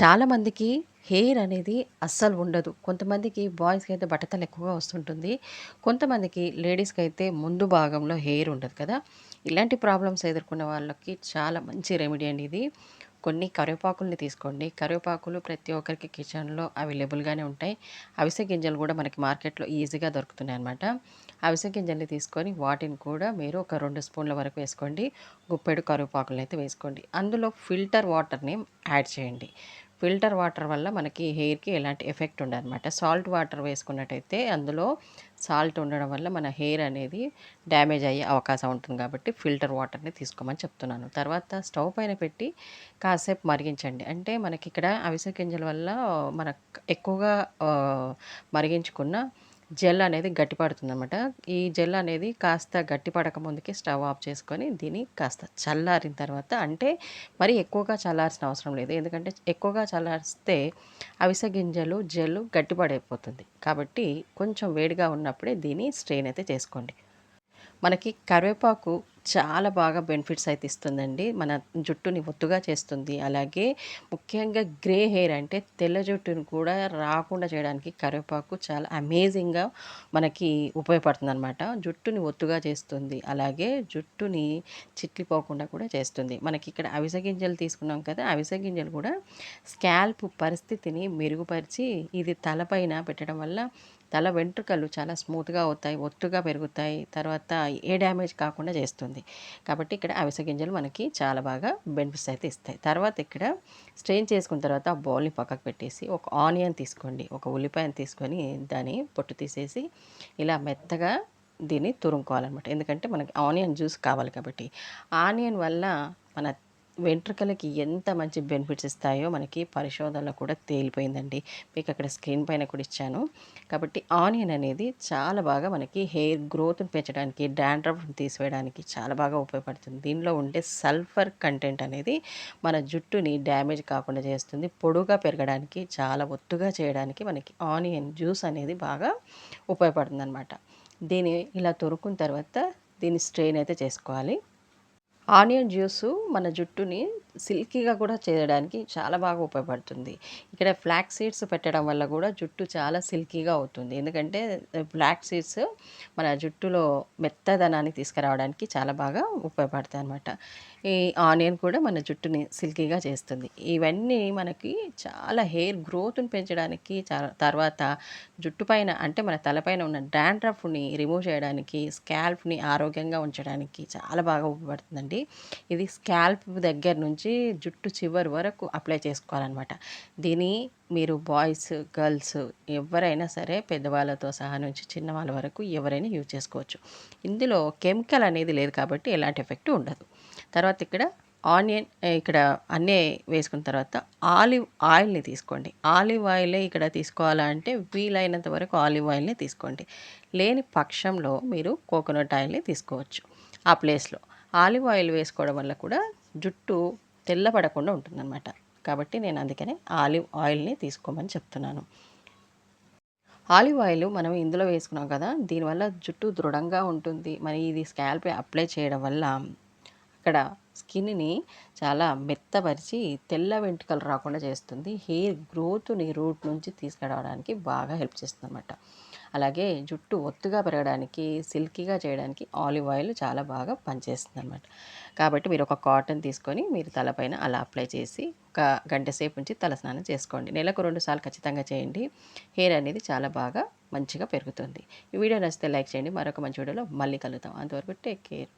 చాలామందికి హెయిర్ అనేది అస్సలు ఉండదు. కొంతమందికి బాయ్స్‌కి అయితే బట్టతలు ఎక్కువగా వస్తుంటుంది. కొంతమందికి లేడీస్‌కి అయితే ముందు భాగంలో హెయిర్ ఉండదు కదా! ఇలాంటి ప్రాబ్లమ్స్ ఎదుర్కొన్న వాళ్ళకి చాలా మంచి రెమెడీ అండి ఇది. కొన్ని కరివేపాకుల్ని తీసుకోండి. కరివేపాకులు ప్రతి ఒక్కరికి కిచెన్‌లో అవైలబుల్‌గానే ఉంటాయి. అవిసె గింజలు కూడా మనకి మార్కెట్‌లో ఈజీగా దొరుకుతున్నాయి అన్నమాట అవిసె గింజల్ని తీసుకొని వాటిని కూడా మీరు ఒక రెండు స్పూన్ల వరకు వేసుకోండి. గుప్పెడు కరివేపాకులనైతే వేసుకోండి. అందులో ఫిల్టర్ వాటర్‌ని యాడ్ చేయండి. ఫిల్టర్ వాటర్ వల్ల మనకి హెయిర్‌కి ఎలాంటి ఎఫెక్ట్ ఉండదనమాట. సాల్ట్ వాటర్ వేసుకున్నట్టయితే అందులో సాల్ట్ ఉండడం వల్ల మన హెయిర్ అనేది డ్యామేజ్ అయ్యే అవకాశం ఉంటుంది కాబట్టి ఫిల్టర్ వాటర్‌ని తీసుకోమని చెప్తున్నాను. తర్వాత స్టవ్ పైన పెట్టి కాసేపు మరిగించండి. అంటే మనకి ఇక్కడ అవిసె గింజల వల్ల మనకు ఎక్కువగా మరిగించుకున్న జెల్ అనేది గట్టి అనమాట ఈ జెల్ అనేది కాస్త గట్టి పడక ముందుకే స్టవ్ ఆఫ్ చేసుకొని దీన్ని కాస్త చల్లారిన తర్వాత అంటే మరి ఎక్కువగా చల్లార్సిన అవసరం లేదు. ఎందుకంటే ఎక్కువగా చల్లారిస్తే అవిసె గింజలు జెల్ గట్టిపడైపోతుంది. కాబట్టి కొంచెం వేడిగా ఉన్నప్పుడే దీన్ని స్ట్రెయిన్ అయితే చేసుకోండి. మనకి కరివేపాకు చాలా బాగా బెనిఫిట్స్ అయితే ఇస్తుందండి. మన జుట్టుని ఒత్తుగా చేస్తుంది. అలాగే ముఖ్యంగా గ్రే హెయిర్ అంటే తెల్ల జుట్టుని కూడా రాకుండా చేయడానికి కరివేపాకు చాలా అమేజింగ్‌గా మనకి ఉపయోగపడుతుందనమాట. జుట్టుని ఒత్తుగా చేస్తుంది. అలాగే జుట్టుని చిట్లిపోకుండా కూడా చేస్తుంది. మనకి ఇక్కడ అవిసె గింజలు తీసుకున్నాం కదా! అవిసె గింజలు కూడా స్కాల్ప్ పరిస్థితిని మెరుగుపరిచి ఇది తలపైన పెట్టడం వల్ల తల వెంట్రుకలు చాలా స్మూత్‌గా అవుతాయి. ఒత్తుగా పెరుగుతాయి. తర్వాత ఏ డ్యామేజ్ కాకుండా చేస్తుంది. కాబట్టి ఇక్కడ అవిసె గింజలు మనకి చాలా బాగా బెనిఫిట్స్ అయితే ఇస్తాయి. తర్వాత ఇక్కడ స్ట్రెయిన్ చేసుకున్న తర్వాత ఆ బౌల్‌ని పక్కకు పెట్టేసి ఒక ఆనియన్ తీసుకోండి. ఒక ఉల్లిపాయను తీసుకొని దాన్ని పొట్టు తీసేసి ఇలా మెత్తగా దీన్ని తురుముకోవాలన్నమాట ఎందుకంటే మనకి ఆనియన్ జ్యూస్ కావాలి కాబట్టి. ఆనియన్ వల్ల మన వెంట్రుకలకి ఎంత మంచి బెనిఫిట్స్ ఇస్తాయో మనకి పరిశోధనలో కూడా తేలిపోయిందండి. మీకు అక్కడ స్క్రీన్ పైన కూడా ఇచ్చాను. కాబట్టి ఆనియన్ అనేది చాలా బాగా మనకి హెయిర్ గ్రోత్‌ని పెంచడానికి, డాండ్రఫ్‌ని తీసివేయడానికి చాలా బాగా ఉపయోగపడుతుంది. దీనిలో ఉండే సల్ఫర్ కంటెంట్ అనేది మన జుట్టుని డ్యామేజ్ కాకుండా చేస్తుంది. పొడుగా పెరగడానికి, చాలా ఒత్తుగా చేయడానికి మనకి ఆనియన్ జ్యూస్ అనేది బాగా ఉపయోగపడుతుందనమాట. దీన్ని ఇలా తొరుకున్న తర్వాత దీన్ని స్ట్రెయిన్ అయితే చేసుకోవాలి. ఆనియన్ జ్యూసు మన జుట్టుని సిల్కీగా కూడా చేయడానికి చాలా బాగా ఉపయోగపడుతుంది. ఇక్కడ ఫ్లాక్ సీడ్స్ పెట్టడం వల్ల కూడా జుట్టు చాలా సిల్కీగా అవుతుంది. ఎందుకంటే ఫ్లాక్ సీడ్స్ మన జుట్టులో మెత్తదనాన్ని తీసుకురావడానికి చాలా బాగా ఉపయోగపడతాయి అన్నమాట ఈ ఆనియన్ కూడా మన జుట్టుని సిల్కీగా చేస్తుంది. ఇవన్నీ మనకి చాలా హెయిర్ గ్రోత్‌ని పెంచడానికి తర్వాత జుట్టు పైన అంటే మన తలపైన ఉన్న డాండ్రఫ్‌ని రిమూవ్ చేయడానికి, స్కాల్ప్‌ని ఆరోగ్యంగా ఉంచడానికి చాలా బాగా ఉపయోగపడుతుందండి. ఇది స్కాల్ప్ దగ్గర నుంచి జుట్టు చివరి వరకు అప్లై చేసుకోవాలన్నమాట దీన్ని మీరు బాయ్స్, గర్ల్స్ ఎవరైనా సరే పెద్దవాళ్ళతో సహా నుంచి చిన్నవాళ్ళ వరకు ఎవరైనా యూజ్ చేసుకోవచ్చు. ఇందులో కెమికల్ అనేది లేదు కాబట్టి ఎలాంటి ఎఫెక్ట్ ఉండదు. తర్వాత ఇక్కడ ఆనియన్ ఇక్కడ అన్నీ వేసుకున్న తర్వాత ఆలివ్ ఆయిల్‌ని తీసుకోండి. ఆలివ్ ఆయిలే ఇక్కడ తీసుకోవాలంటే వీలైనంత వరకు ఆలివ్ ఆయిల్‌ని తీసుకోండి. లేని పక్షంలో మీరు కోకోనట్ ఆయిల్‌ని తీసుకోవచ్చు ఆ ప్లేస్‌లో. ఆలివ్ ఆయిల్ వేసుకోవడం వల్ల కూడా జుట్టు తెల్లబడకుండా ఉంటుందనమాట. కాబట్టి నేను అందుకనే ఆలివ్ ఆయిల్‌ని తీసుకోమని చెప్తున్నాను. ఆలివ్ ఆయిల్ మనం ఇందులో వేసుకున్నాం కదా! దీనివల్ల జుట్టు దృఢంగా ఉంటుంది. మరి ఇది స్కాల్ప్ అప్లై చేయడం వల్ల అక్కడ స్కిన్‌ని చాలా మెత్తపరిచి తెల్ల వెంట్రుకలు రాకుండా చేస్తుంది. హెయిర్ గ్రోత్‌ని రూట్ నుంచి తీసుకురావడానికి బాగా హెల్ప్ చేస్తుందనమాట. అలాగే జుట్టు ఒత్తుగా పెరగడానికి, సిల్కీగా చేయడానికి ఆలివ్ ఆయిల్ చాలా బాగా పనిచేస్తుంది అనమాట కాబట్టి మీరు ఒక కాటన్ తీసుకొని మీరు తలపైన అలా అప్లై చేసి ఒక గంట సేపు ఉంచి తలస్నానం చేసుకోండి. నెలకు రెండు సార్లు ఖచ్చితంగా చేయండి. హెయిర్ అనేది చాలా బాగా మంచిగా పెరుగుతుంది. ఈ వీడియో నచ్చితే లైక్ చేయండి. మరొక మంచి వీడియోలో మళ్ళీ కలుగుతాం అంతవరకు టేక్ కేర్.